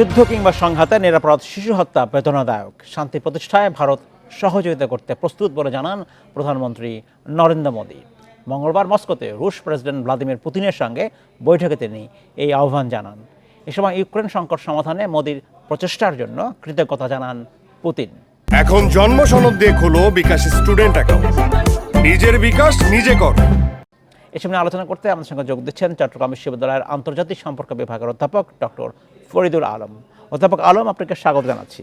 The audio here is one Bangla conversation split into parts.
যুদ্ধ কিংবা সংঘাতে নিরাপরাধ শিশু হত্যা বেদনাদায়ক। শান্তি প্রতিষ্ঠায় ভারত সহযোগিতা করতে প্রস্তুত বলে জানান প্রধানমন্ত্রী নরেন্দ্র মোদী। মঙ্গলবার মস্কোতে রুশ প্রেসিডেন্ট ভ্লাদিমির পুতিনের সঙ্গে বৈঠকে তিনি এই আহ্বান জানান। এ সময় ইউক্রেন সংকট সমাধানে মোদীর প্রচেষ্টার জন্য কৃতজ্ঞতা জানান পুতিন। এখন জন্ম সনদ দিয়ে খোলো বিকাশ স্টুডেন্ট অ্যাকাউন্ট। নিজের বিকাশ নিজে কর। এ সময় আলোচনা করতে আমাদের সঙ্গে যোগ দিচ্ছেন চট্টগ্রাম বিশ্ববিদ্যালয়ের আন্তর্জাতিক সম্পর্ক বিভাগের অধ্যাপক ডক্টর ফরিদুল আলম। অধ্যাপক আলম আপনাকে স্বাগত জানাচ্ছি।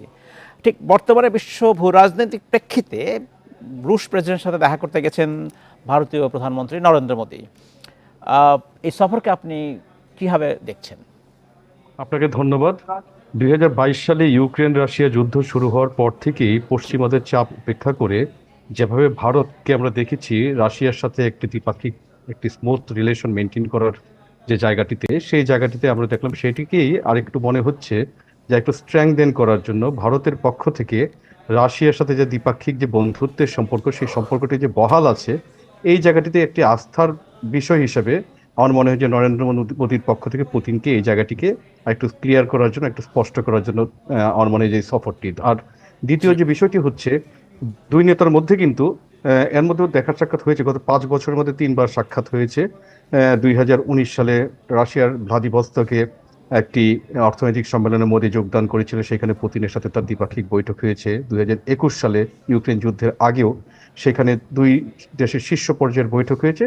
ঠিক বর্তমানে বিশ্ব ভূ রাজনৈতিক প্রেক্ষিতে রুশ প্রেসিডেন্টের সাথে দেখা করতে গেছেন ভারতীয় প্রধানমন্ত্রী নরেন্দ্র মোদী। এই সফরকে আপনি কীভাবে দেখছেন? আপনাকে ধন্যবাদ। দুই হাজার বাইশ সালে ইউক্রেন রাশিয়া যুদ্ধ শুরু হওয়ার পর থেকেই পশ্চিমাদের চাপ উপেক্ষা করে যেভাবে ভারতকে আমরা দেখেছি, রাশিয়ার সাথে একটি দ্বিপাক্ষিক, একটি স্মুথ রিলেশন মেনটেন করার যে জায়গাটিতে, সেই জায়গাটিতে আমরা দেখলাম সেটিকেই আরেকটু মনে হচ্ছে যে একটু স্ট্রেংদেন করার জন্য ভারতের পক্ষ থেকে রাশিয়ার সাথে যে দ্বিপাক্ষিক যে বন্ধুত্বের সম্পর্ক, সেই সম্পর্কটি যে বহাল আছে, এই জায়গাটিতে একটি আস্থার বিষয় হিসেবে আমার মনে হয় যে নরেন্দ্র মোদী- মোদীর পক্ষ থেকে পুতিনকে এই জায়গাটিকে একটু ক্লিয়ার করার জন্য, একটু স্পষ্ট করার জন্য আমার মনে হয় যে সফরটি। আর দ্বিতীয় যে বিষয়টি হচ্ছে, দুই নেতার মধ্যে কিন্তু এর মধ্যেও দেখা সাক্ষাৎ হয়েছে, গত পাঁচ বছরের মধ্যে তিনবার সাক্ষাৎ হয়েছে। দুই হাজার উনিশ সালে রাশিয়ার ভ্লাদিভস্তকে একটি অর্থনৈতিক সম্মেলনে মোদী যোগদান করেছিল, সেখানে পুতিনের সাথে তার দ্বিপাক্ষিক বৈঠক হয়েছে। দুই হাজার একুশ সালে ইউক্রেন যুদ্ধের আগেও সেখানে দুই দেশের শীর্ষ পর্যায়ের বৈঠক হয়েছে।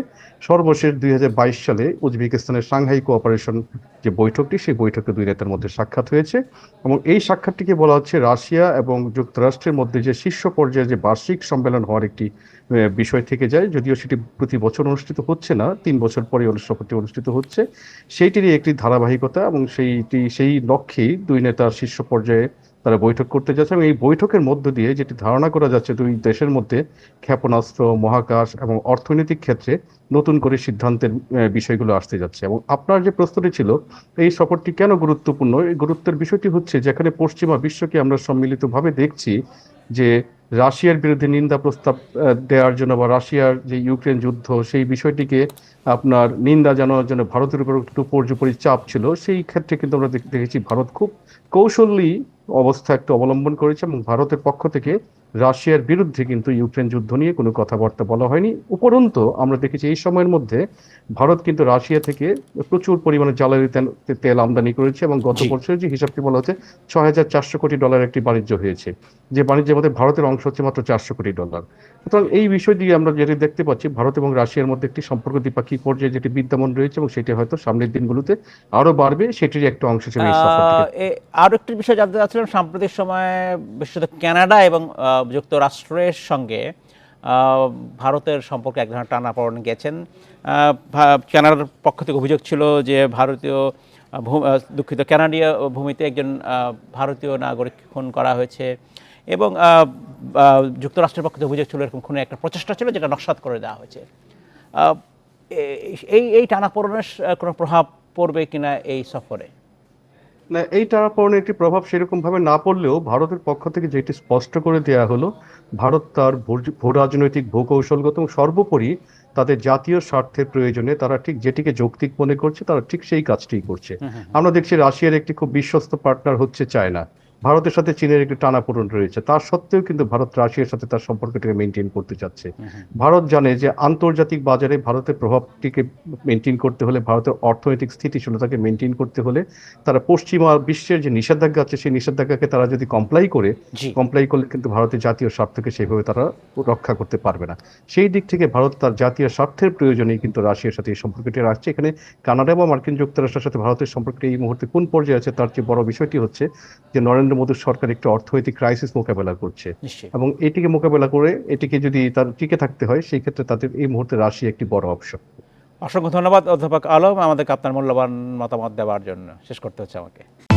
সর্বশেষ দুই হাজার বাইশ সালে উজবেকিস্তানের সাংহাই কোঅপারেশন যে বৈঠকটি, সেই বৈঠকে দুই নেতার মধ্যে সাক্ষাৎ হয়েছে এবং এই সাক্ষাৎটিকে বলা হচ্ছে রাশিয়া এবং যুক্তরাষ্ট্রের মধ্যে যে শীর্ষ পর্যায়ের যে বার্ষিক সম্মেলন হওয়ার একটি বিষয় থেকে যায়, যদিও সেটি প্রতি বছর অনুষ্ঠিত হচ্ছে না, তিন বছর পরে অনুষ্ঠানটি অনুষ্ঠিত হচ্ছে। সেইটিরই একটি ধারাবাহিকতা এবং সেইটি সেই লক্ষ্যেই দুই নেতার শীর্ষ পর্যায়ে তারা বৈঠক করতে যাচ্ছে এবং এই বৈঠকের মধ্য দিয়ে যেটি ধারণা করা যাচ্ছে, দুই দেশের মধ্যে ক্ষেপণাস্ত্র, মহাকাশ এবং অর্থনৈতিক ক্ষেত্রে নতুন করে সিদ্ধান্তের বিষয়গুলো আসতে যাচ্ছে। এবং আপনার যে প্রশ্নটি ছিল, এই সফরটি কেন গুরুত্বপূর্ণ? এই গুরুত্বের বিষয়টি হচ্ছে যেখানে পশ্চিমা বিশ্বকে আমরা সম্মিলিতভাবে দেখছি যে রাশিয়ার বিরুদ্ধে নিন্দা প্রস্তাব দেওয়ার জন্য বা রাশিয়ার যে ইউক্রেন যুদ্ধ, সেই বিষয়টিকে আপনার নিন্দা জানানোর জন্য ভারতের উপর একটু পর্যপরি চাপ ছিল। সেই ক্ষেত্রে কিন্তু আমরা দেখেছি ভারত খুব কৌশলী অবস্থা একটু অবলম্বন করেছে এবং ভারতের পক্ষ থেকে রাশিয়ার বিরুদ্ধে কিন্তু ইউক্রেন যুদ্ধ নিয়ে কোনো কথাবার্তা বলা হয়নি। উপরন্তু আমরা দেখেছি এই সময়ের মধ্যে ভারত কিন্তু রাশিয়া থেকে প্রচুর পরিমাণে জ্বালানি তেল- আমদানি করেছে এবং গত। বছরের যে হিসাবটি বলা হচ্ছে ছয় হাজার চারশো কোটি ডলার একটি বাণিজ্য হয়েছে। যে বাণিজ্যের মধ্যে ভারতের অংশ হচ্ছে মাত্র চারশো কোটি ডলার। সুতরাং এই বিষয় দিয়ে আমরা যেটি দেখতে পাচ্ছি ভারত এবং রাশিয়ার মধ্যে একটি সম্পর্ক দ্বিপাক্ষিক পর্যায়ে যেটি বিদ্যমান রয়েছে এবং সেটি হয়তো সামনের দিনগুলোতে আরও বাড়বে সেটির একটা অংশ হিসেবে আরও একটি বিষয় জানতে চাচ্ছিলাম সাম্প্রতিক সময়ে বিশেষত কানাডা এবং যুক্তরাষ্ট্রের সঙ্গে ভারতের সম্পর্কে এক ধরনের টানাপড়ন গেছেন। কানাডার পক্ষ থেকে অভিযোগ ছিল যে ভারতীয় দুঃখিত, কানাডীয় ভূমিতে একজন ভারতীয় নাগরিক খুন করা হয়েছে এবং যুক্তরাষ্ট্রের পক্ষ অভিযোগ ছিল এরকম খুনের একটা প্রচেষ্টা ছিল যেটা নস্বাত করে দেওয়া হয়েছে। এই এই টানাপড়নের কোনো প্রভাব পড়বে কিনা এই সফরে? না এই টানাপোড়েনের একটি প্রভাব সেরকম ভাবে না পড়লেও ভারতের পক্ষ থেকে যেটি স্পষ্ট করে দেয়া হলো ভারত তার ভূ- রাজনৈতিক ভূকৌশলগত এবং সর্বোপরি তাদের জাতীয় স্বার্থের প্রয়োজনে তারা ঠিক যেটিকে যৌক্তিক মনে করছে তারা ঠিক সেই কাজটিই করছে। আমরা দেখছি রাশিয়ার একটি খুব বিশ্বস্ত পার্টনার হচ্ছে চায়না। ভারতের সাথে চীনের একটি টানাপোড়েন রয়েছে। তার সত্ত্বেও কিন্তু ভারত রাশিয়ার সাথে তার সম্পর্কটিকে মেনটেন করতে চাচ্ছে। ভারত জানে যে আন্তর্জাতিক বাজারে ভারতের প্রভাবটিকে মেনটেন করতে হলে ভারতের অর্থনৈতিক স্থিতিশীলতাকে মেনটেন করতে হলে তারা পশ্চিমা বিশ্বের যে নিষেধাজ্ঞা আছে সেই নিষেধাজ্ঞাকে তারা যদি কমপ্লাই করে কমপ্লাই করলে কিন্তু ভারতের জাতীয় স্বার্থকে সেইভাবে তারা রক্ষা করতে পারবে না। সেই দিক থেকে ভারত তার জাতীয় স্বার্থের প্রয়োজনেই কিন্তু রাশিয়ার সাথে এই সম্পর্কটি রাখছে। এখানে কানাডা বা মার্কিন যুক্তরাষ্ট্রের সাথে ভারতের সম্পর্কটি এই মুহূর্তে কোন পর্যায়ে আছে তার চেয়ে বড় বিষয়টি হচ্ছে যে নরেন্দ্র মোদীর সরকার একটি অর্থনৈতিক ক্রাইসিস মোকাবেলা করছে। এবং এটিকে মোকাবেলা করে এটিকে যদি তার টিকে থাকতে হয় সেই ক্ষেত্রে তাদের এই মুহূর্তে রাশি একটি বড় অপশন অসংখ্য ধন্যবাদ অধ্যাপক আলম। আমাদেরকে আপনার মূল্যবান মতামত দেওয়ার জন্য। শেষ করতে হচ্ছে আমাকে।